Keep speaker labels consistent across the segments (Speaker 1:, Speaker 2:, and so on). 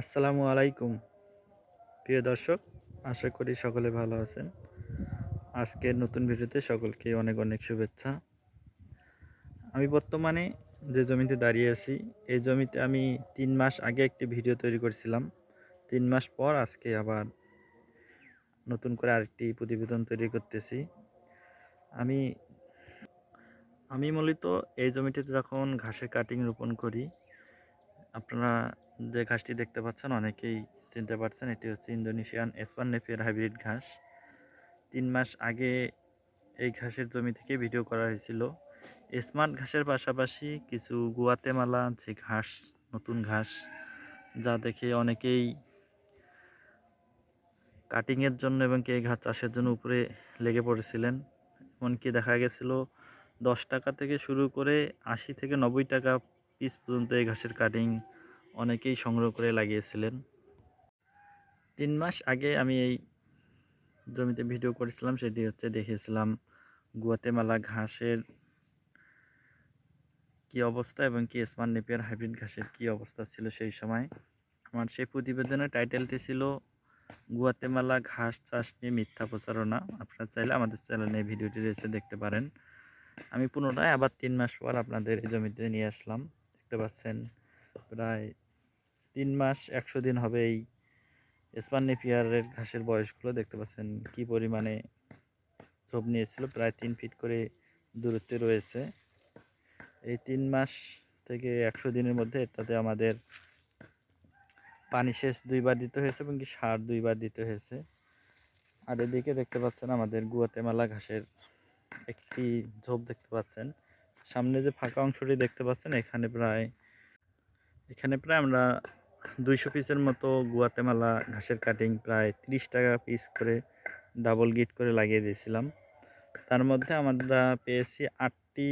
Speaker 1: আসসালামু আলাইকুম। প্রিয় দর্শক, আশা করি সকলে ভালো আছেন। আজকের নতুন ভিডিওতে সকলকে অনেক অনেক শুভেচ্ছা। আমি বর্তমানে যে জমিতে দাঁড়িয়ে আছি, এই জমিতে আমি তিন মাস আগে একটি ভিডিও তৈরি করেছিলাম। তিন মাস পর আজকে আবার নতুন করে আরেকটি প্রতিবেদন তৈরি করতেছি। আমি আমি মূলত এই জমিটিতে যখন ঘাসের কাটিং রোপণ করি, আপনারা যে ঘাসটি দেখতে পাচ্ছেন, অনেকেই চিনতে পারছেন, এটি হচ্ছে ইন্দোনেশিয়ান এসপান নেপিয়ার হাইব্রিড ঘাস। তিন মাস আগে এই ঘাসের জমি থেকে ভিডিও করা হয়েছিল। স্মার্ট ঘাসের পাশাপাশি কিছু গুয়াতেমালা, যে ঘাস, নতুন ঘাস, যা দেখে অনেকেই কাটিংয়ের জন্য এবং কে ঘাস চাষের জন্য উপরে লেগে পড়েছিলেন। এমনকি দেখা গেছিল দশ টাকা থেকে শুরু করে আশি থেকে নব্বই টাকা পিস পর্যন্ত এই ঘাসের কাটিং অনেকেই সংগ্রহ করে লাগিয়েছিলেন। তিন মাস আগে আমি এই জমিতে ভিডিও করেছিলাম, সেটি হচ্ছে দেখেছিলাম গুয়াতেমালা ঘাসের কি অবস্থা এবং কি স্মার্ট নেপিয়ার হাইব্রিড ঘাসের কি অবস্থা ছিল সেই সময়। আমার সেই প্রতিবেদনের টাইটেলটি ছিল, গুয়াতেমালা ঘাস চাষ নিয়ে মিথ্যা প্রচারণা। আপনারা চাইলে আমাদের চ্যানেলে ভিডিওটি রয়েছে, দেখতে পারেন। আমি পুনরায় আবার তিন মাস পর আপনাদের এই জমিতে নিয়ে আসলাম। দেখতে পাচ্ছেন, প্রায় তিন মাস, একশো দিন হবে এই স্পান নেপিয়ারের ঘাসের বয়সগুলো। দেখতে পাচ্ছেন কি পরিমাণে ঝোপ নিয়েছিল, প্রায় তিন ফিট করে দূরত্বে রয়েছে। এই তিন মাস থেকে একশো দিনের মধ্যে এটাতে আমাদের পানি সেচ দুইবার দিতে হয়েছে এবং কি সার দুইবার দিতে হয়েছে। আর এদিকে দেখতে পাচ্ছেন আমাদের গুয়াতেমালা ঘাসের একটি ঝোপ দেখতে পাচ্ছেন। সামনে যে ফাঁকা অংশটি দেখতে পাচ্ছেন, এখানে প্রায় এখানে প্রায় আমরা দুইশো পিসের মতো গুয়াতেমালা ঘাসের কাটিং প্রায় তিরিশ টাকা পিস করে ডাবল গিট করে লাগিয়ে দিয়েছিলাম। তার মধ্যে আমরা পেয়েছি আটটি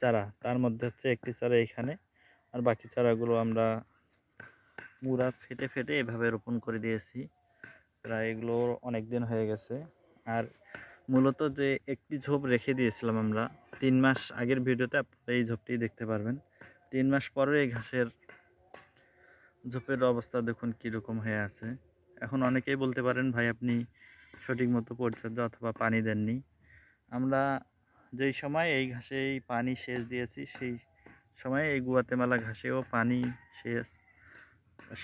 Speaker 1: চারা। তার মধ্যে হচ্ছে একটি চারা এখানে। আর বাকি চারাগুলো আমরা মুড়া ফেটে ফেটে এভাবে রোপণ করে দিয়েছি। প্রায় এগুলো অনেক দিন হয়ে গেছে। আর মূলত যে একটি ঝোপ রেখে দিয়েছিলাম আমরা, তিন মাস আগের ভিডিওতে আপনারা এই ঝোপটি দেখতে পারবেন। তিন মাস পরে এই ঘাসের ঝোপের অবস্থা দেখুন কীরকম হয়ে আছে। এখন অনেকেই বলতে পারেন, ভাই, আপনি সঠিক মতো পরিচর্যা অথবা পানি দেননি। আমরা যেই সময় এই ঘাসে এই পানি সেচ দিয়েছি, সেই সময় এই গুয়াতেমালা ঘাসেও পানি সেচ,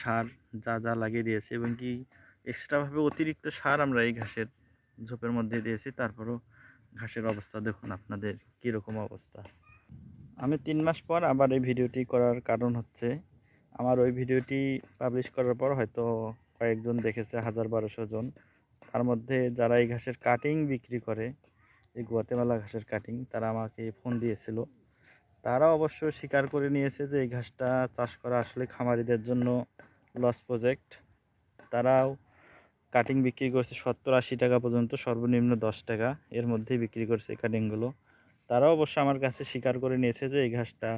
Speaker 1: সার যা যা লাগিয়ে দিয়েছি এবং কি এক্সট্রাভাবে অতিরিক্ত সার আমরা এই ঘাসের ঝোপের মধ্যে দিয়েছি। তারপরও ঘাসের অবস্থা দেখুন আপনাদের কীরকম অবস্থা। আমি তিন মাস পর আবার এই ভিডিওটি করার কারণ হচ্ছে আমার ওই ভিডিওটি পাবলিশ করার পর হয়তো কয়েকজন দেখেছে, হাজার বারোশো জন। তার মধ্যে যারা এই ঘাসের কাটিং বিক্রি করে, এই গুয়াতেমালা ঘাসের কাটিং তারা আমাকে ফোন দিয়েছিল। তারা অবশ্য স্বীকার করে নিয়েছে যে এই ঘাসটা চাষ করা আসলে খামারিদের জন্য লস প্রজেক্ট তারাও কাটিং বিক্রি করছে সত্তর আশি টাকা পর্যন্ত, সর্বনিম্ন দশ টাকা এর মধ্যেই বিক্রি করছে এই কাটিংগুলো তারাও অবশ্য আমার কাছে স্বীকার করে নিয়েছে যে এই ঘাসটা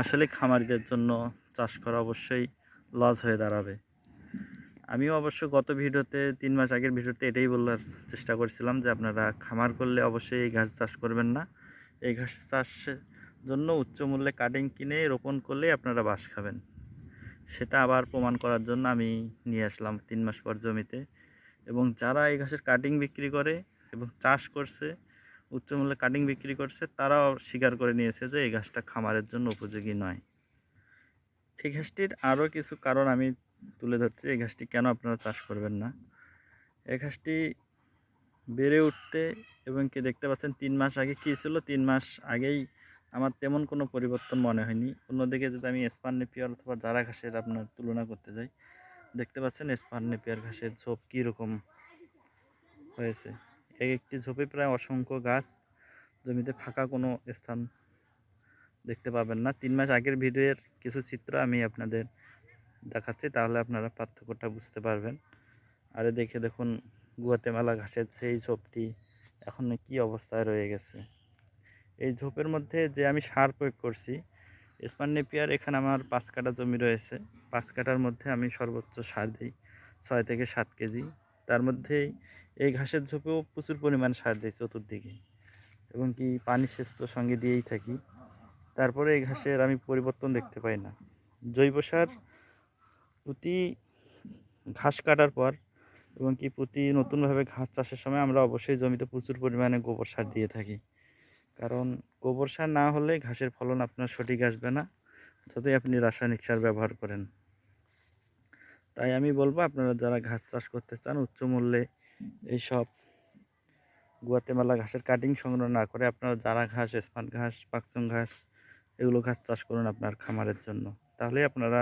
Speaker 1: আসলে খামারিদের জন্য চাষ করা অবশ্যই লস হয়ে দাঁড়াবে। আমিও অবশ্য গত ভিডিওতে, তিন মাস আগের ভিডিওতে এটাই বলার চেষ্টা করছিলাম যে আপনারা খামার করলে অবশ্যই এই ঘাস চাষ করবেন না। এই ঘাস চাষের জন্য উচ্চ মূল্যে কাটিং কিনে রোপণ করলেই আপনারা বাস খাবেন। সেটা আবার প্রমাণ করার জন্য আমি নিয়ে আসলাম তিন মাস পর জমিতে। এবং যারা এই ঘাসের কাটিং বিক্রি করে এবং চাষ করছে, উচ্চ মূল্যে কাটিং বিক্রি করছে, তারাও স্বীকার করে নিয়েছে যে এই ঘাসটা খামারের জন্য উপযোগী নয়। এই ঘাসটির আরও কিছু কারণ আমি তুলে ধরছি। এই ঘাসটি কেন আপনারা চাষ করবেন না? এই ঘাসটি বেড়ে উঠতে এবং কি দেখতে পাচ্ছেন, তিন মাস আগে কী ছিল? তিন মাস আগেই আমার তেমন কোনো পরিবর্তন মনে হয়নি। অন্যদিকে যদি আমি স্পান নেপিয়ার অথবা জারা ঘাসের আপনার তুলনা করতে যাই, দেখতে পাচ্ছেন স্পান নেপিয়ার ঘাসের ঝোপ কীরকম হয়েছে। এক একটি ঝোপে প্রায় অসংখ্য গাছ জমিতে ফাঁকা কোনো স্থান দেখতে পাবেন না। তিন মাস আগের ভিডিওর কিছু চিত্র আমি আপনাদের দেখাচ্ছি, তাহলে আপনারা পার্থক্যটা বুঝতে পারবেন। আরে দেখে দেখুন, গুয়াতেমালা ঘাসের সেই ঝোপটি এখন কি অবস্থায় রয়ে গেছে। এই ঝোপের মধ্যে যে আমি সার প্রয়োগ করছি স্পান নেপিয়ার এখানে আমার পাঁচ কাটা জমি রয়েছে। পাঁচ কাটার মধ্যে আমি সর্বোচ্চ সার দিই, ছয় থেকে সাত কেজি। তার মধ্যেই এই ঘাসের ঝোপেও প্রচুর পরিমাণ সার দিই চতুর্দিকে। এবং কি পানি সেচ তো সঙ্গে দিয়েই থাকি। তারপরে এই ঘাসের আমি পরিবর্তন দেখতে পাই না। জৈব সার প্রতি ঘাস কাটার পর এবং কি প্রতি নতুনভাবে ঘাস চাষের সময় আমরা অবশ্যই জমিতে প্রচুর পরিমাণে গোবর সার দিয়ে থাকি। কারণ গোবর সার না হলে ঘাসের ফলন আপনার সঠিক আসবে না, যতই আপনি রাসায়নিক সার ব্যবহার করেন। তাই আমি বলব, আপনারা যারা ঘাস চাষ করতে চান, উচ্চ মূল্যে এইসব গুয়াতেমালা ঘাসের কাটিং সংগ্রহ না করে আপনারা যারা ঘাস স্পাট ঘাস, পাকচং ঘাস এগুলো ঘাস চাষ করুন আপনার খামারের জন্য। তাহলেই আপনারা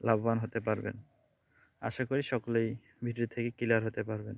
Speaker 1: লাভবান হতে পারবেন। আশা করি সকলেই ভিডিও থেকে ক্লিয়ার হতে পারবেন।